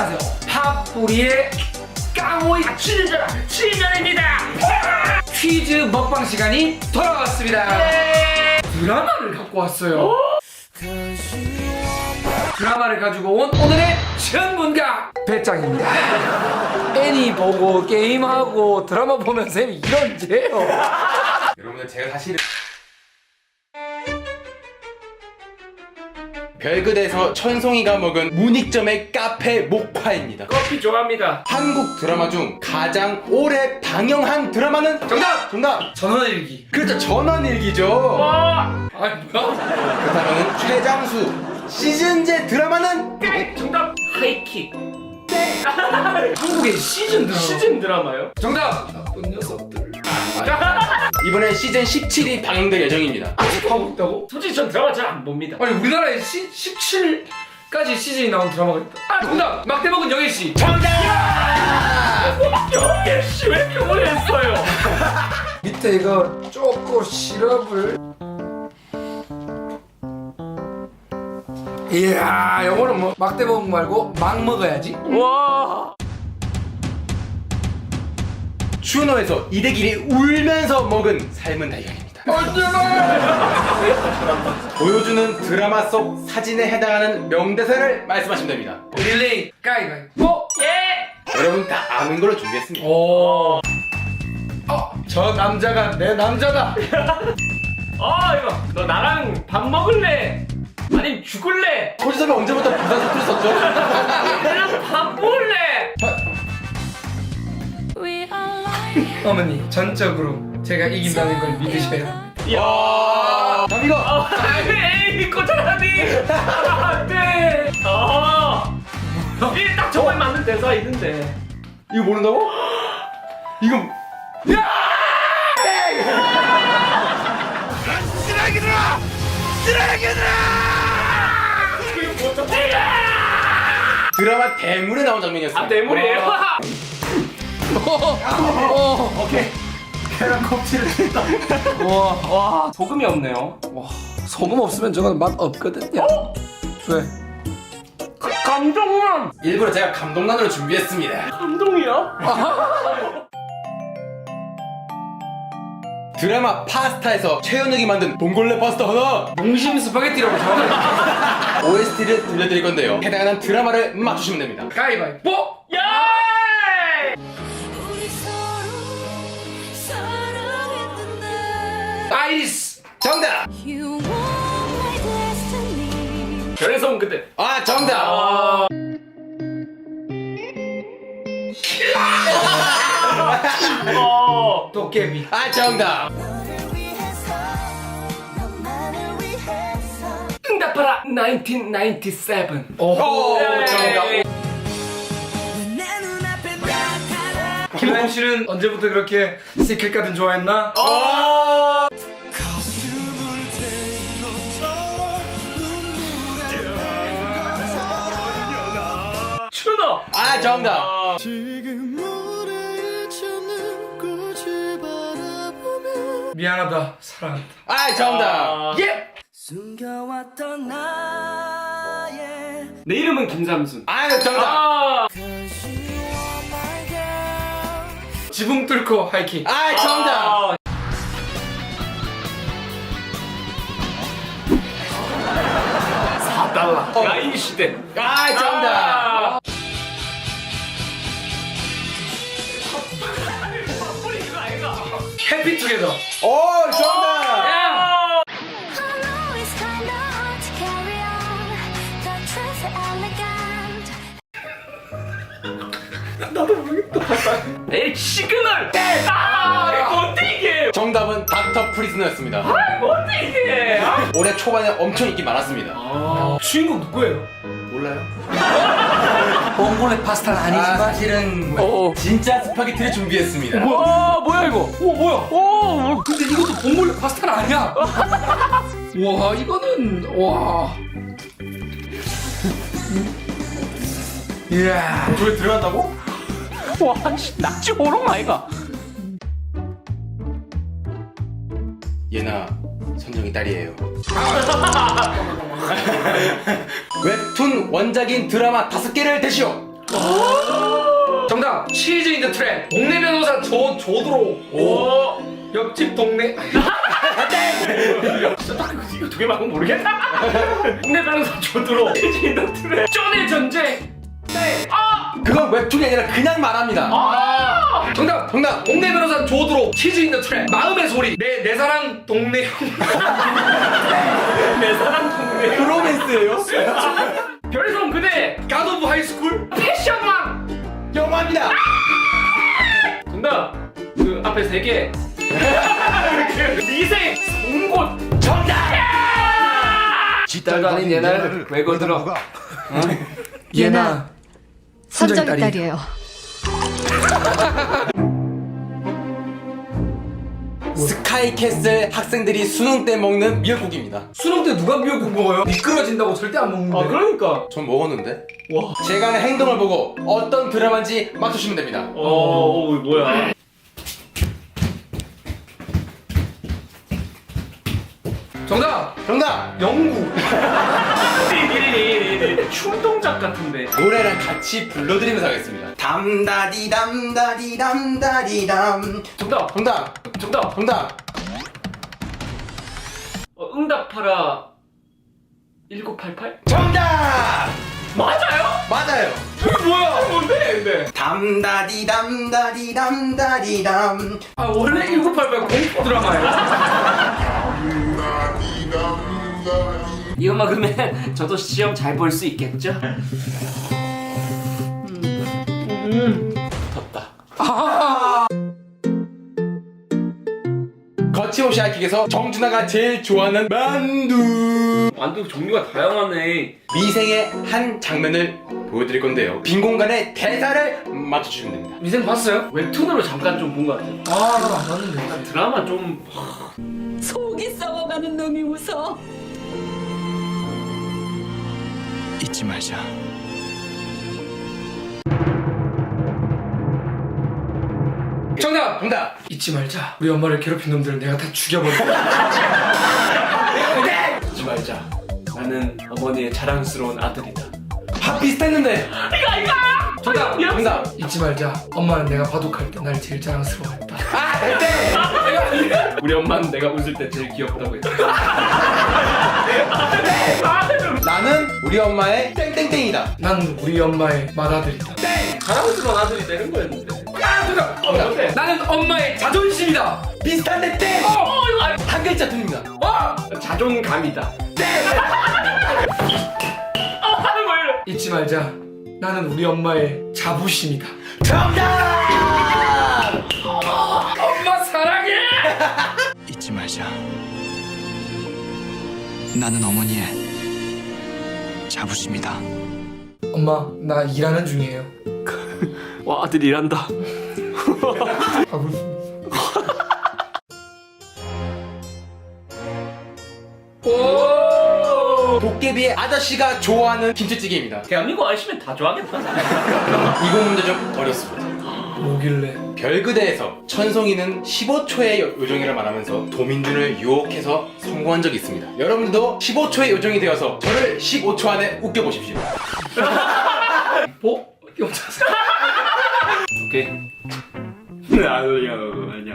안녕하세요. 팝뿌리의 깡호이 7년, 7년입니다. 퀴즈 먹방 시간이 돌아왔습니다. 드라마를 갖고 왔어요. 드라마를 가지고 온 오늘의 전문가 배짱입니다. 애니 보고 게임하고 드라마 보면 쌤이 이런지예요. 여러분들 제가 사실 별그대에서 천송이가 먹은 문익점의 카페 목화입니다. 커피 좋아합니다. 한국 드라마 중 가장 오래 방영한 드라마는 정답! 정답. 전원일기. 그렇죠 전원일기죠. 와! 아니 뭐야? 그렇다면 최장수 시즌제 드라마는 정답 하이킥 한국의 시즌 드라마. 시즌 드라마요? 정답! 나쁜 녀석들. 이번엔 시즌 17이 방영될 예정입니다. 하고 있다고? 솔직히 전 드라마 잘 안 봅니다 아니 우리나라에 시, 17까지 시즌이 나온 드라마가 있다. 아 정답! 막대먹은! 영예 씨왜 이렇게 오래 했어요? 밑에 이거 초코 시럽을 이야 요거는 뭐 막대먹은 거 말고 막 먹어야지 와 추노에서 이대길이 울면서 먹은 삶은 달걀입니다. 보여주는 드라마 속 사진에 해당하는 명대사를 말씀하시면 됩니다. 릴레이 가위바위보 예! 여러분 다 아는 걸로 준비했습니다. 오. 어, 저 남자가 내 남자다. 아 이거 너 나랑 밥 먹을래? 아니면 죽을래? 코지섭이 언제부터 부산 사투리 썼죠? 어머니, 전적으로 제가 이긴다는 걸 믿으셔야 합니다. 이야. 남 이거! 아, 에이 꼬차라니! 안돼! 아 이게 딱 저거에 맞는 대사 있는데. 이거 모른다고? 이거 드라마 대물에 나온 장면이었어요. 아 뇌물이에요? 오케이. 계란 껍질을 뜯다. 와, 와 소금이 없네요 와, 소금 없으면 저건 맛 없거든요. 왜? 감동만 일부러 제가 감동란으로 준비했습니다. 감동이야? 드라마 파스타에서 최현욱이 만든 봉골레 파스타 하나 농심 스파게티라고 정확하게. OST를 들려드릴 건데요. 해당하는 드라마를 맞추시면 됩니다. 가위바위보. 예! 별에서 온 그대 아 정답! 아 어. 도깨비. 아 정답! 응답하라 1997 오. 오 정답! 예. 김홍 씨는 언제부터 그렇게 시크릿 가든 좋아했나? 어. 아 정답! 아, 미안하다, 사랑한다. 아 정답! 아. 예. 숨겨왔던 나의 내 이름은 김삼순 아 정답! 아 Cause you are my girl 지붕 뚫고 하이킹. 아 정답! 아. 사달라 어. 야인 시대 아 정답! 해피투게더. 오 정답! 아. Truth elegant 에이 시그널 아 이거 뭔데 이게 정답은 닥터 프리즈너였습니다. 아 뭔데 이게 아. 올해 초반에 엄청 인기 많았습니다. 아. 주인공 누구예요? 몰라요? 봉골레 파스타는 아, 아니지만. 사실은 어. 진짜 스파게티를 준비했습니다. 와 뭐야 이거 오 뭐야? 오 근데 이것도 봉골레 파스타는 아니야. 와 이거는 와. 이야. 저기 들어간다고? 와, 씨, 낙지 호롱 아이가? 예나 선정이 딸이에요. 웹툰 원작인 드라마 다섯 개를 대시오. 정답 치즈 인더 트랩 동네 변호사 조 조드로 오. 옆집 동네 진짜 딱 이거 두개 말고 모르겠다. 국내 변호사 조드로 치즈 인더 트랩. 쪼네 전쟁. 네. 아. 그건 웹툰이 아니라 그냥 말합니다. 아. 정답 정답. 동네 변호사 조드로 치즈 인더 트랩 마음의 소리 내 내 사랑 동네 형 내 사랑 동네. 로맨스예요? 별성 그대. 갓 오브 하이스쿨 패션왕. 영화입니다. 정답. 그 앞에 세 개. 그 미생 송곳. 정답. 뒷달도 아닌 얘날 왜 거들어 얘나 선정의 딸이. 딸이에요. 스카이캐슬 학생들이 수능 때 먹는 미역국입니다. 수능 때 누가 미역국 먹어요? 미끄러진다고 절대 안 먹는데 아 그러니까. 전 먹었는데. 와. 제가 하는 행동을 보고 어떤 드라마인지 맞추시면 됩니다. 어, 어 뭐야? 정답 정답. 영구 춤 동작 같은데. 노래랑 같이 불러드리면서 하겠습니다. 담다디 담다디 담다디 담. 정답. 정답. 정답. 정답. 어, 응답하라. 1988? 정답. 맞아요? 맞아요. 이게 뭐야? 뭔데? 근데. 담다디 담다디 담다디 담. 아 원래 1988 공포 드라마예요 이것만 그러면 저도 시험 잘 볼 수 있겠죠? 거침없이 하이킥에서 정준하가 제일 좋아하는 만두. 만두 종류가 다양하네. 미생의 한 장면을 보여드릴 건데요. 빈 공간에 대사를 맞춰주시면 됩니다. 미생 봤어요? 웹툰으로 잠깐 좀 본 것 같아요. 아 나도 안 봤는데 드라마 좀 속이 썩어가는 놈이 웃어. 잊지 말자. 정답 정답. 잊지 말자 우리 엄마를 괴롭힌 놈들을 내가 다 죽여버린다 잊지 말자. 나는 어머니의 자랑스러운 아들이다. 다 비슷했는데. 정답 정답. 잊지 말자 엄마는 내가 바둑할 때 날 제일 자랑스러워했다 아, 네. 우리 엄마는 내가 웃을 때 제일 귀엽다고 했다. 나는 우리 엄마의 땡땡땡이다. 난 우리 엄마의 맏아들이다 자랑스러운 아들이 되는 거였는데. 아 정답 어? 나는 엄마의 자존심이다 비슷한데 땡. 어, 이거 알- 한 글자 틀립니다. 어! 자존감이다. 어, 하는 거예요. 잊지 말자 나는 우리 엄마의 자부심이다 정답. 잊지 말자. 나는 어머니의 자부심이다. 엄마 나 일하는 중이에요 와 아들 일한다. 자부심 오 도깨비의 아저씨가 좋아하는 김치찌개입니다. 대한민국 아시면 다 좋아하겠다. 이거 문제 좀 어렵습니다. 뭐길래 별그대에서 천송이는 15초의 요- 요정이라 말하면서 도민준을 유혹해서 성공한 적이 있습니다. 여러분들도 15초의 요정이 되어서 저를 15초 안에 웃겨보십시오. 뭐? 여자 오케이. 아니야 아니야 아니야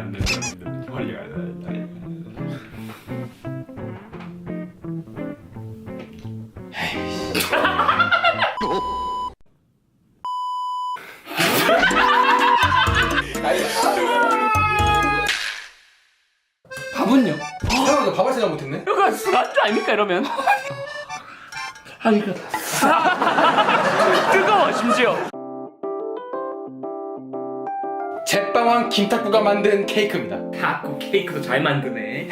아니야. 밥은요? 생각보다 밥을 생각 못했네? 이거 술안주 아닙니까 이러면? 아니까 뜨거워 심지어. 제빵왕 김탁구가 만든 케이크입니다. 닭고 케이크도 잘 만드네.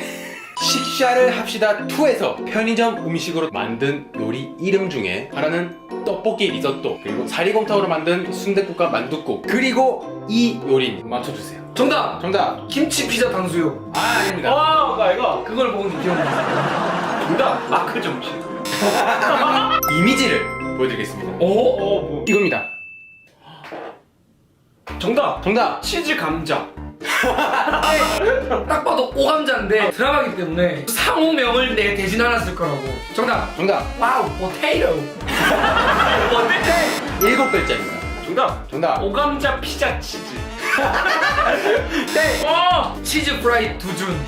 식샤를 합시다 2에서 편의점 음식으로 만든 요리 이름 중에 하나는 떡볶이 리조또 그리고 사리곰탕으로 만든 순댓국과 만둣국 그리고 이 요리 맞춰주세요. 정답 정답. 김치 피자 탕수육 아 아닙니다. 와, 나 이거 그걸 보고 기억나 정답 마크 정식. 이미지를 보여드리겠습니다. 오? 어, 뭐. 이겁니다. 정답 정답. 치즈 감자. 딱 봐도 오감자인데 드라마기 때문에 상호명을 내 대신 쓸 거라고 정답 정답. 와우 포테이토 뭔데? 일곱 글자입니다. 정답. 정답. 오감자 피자 치즈. 땡. 어. 치즈 프라이 두준.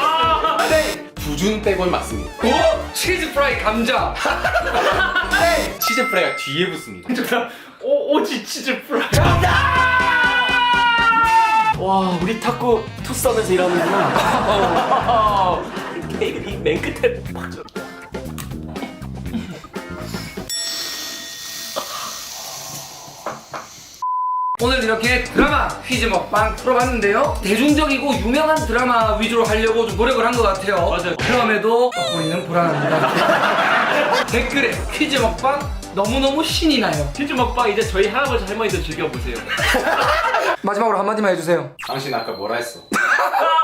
아. 땡. 두준 빼곤 맞습니다. 어? 치즈 프라이 감자. 땡. 치즈 프라이가 뒤에 붙습니다. 정답. 오 오지 치즈 프라이. 와 우리 탁구 투썸에서 일하는구나. 케이크 맨 끝에 팍 오늘 이렇게 드라마 퀴즈 먹방 풀어봤는데요. 대중적이고 유명한 드라마 위주로 하려고 좀 노력을 한 것 같아요. 맞아요. 그럼에도 우리는 불안합니다. 댓글에 퀴즈 먹방 너무너무 신이 나요. 치즈 먹방 이제 저희 할아버지 할머니도 즐겨보세요. 마지막으로 한마디만 해주세요. 당신 아까 뭐라 했어? 아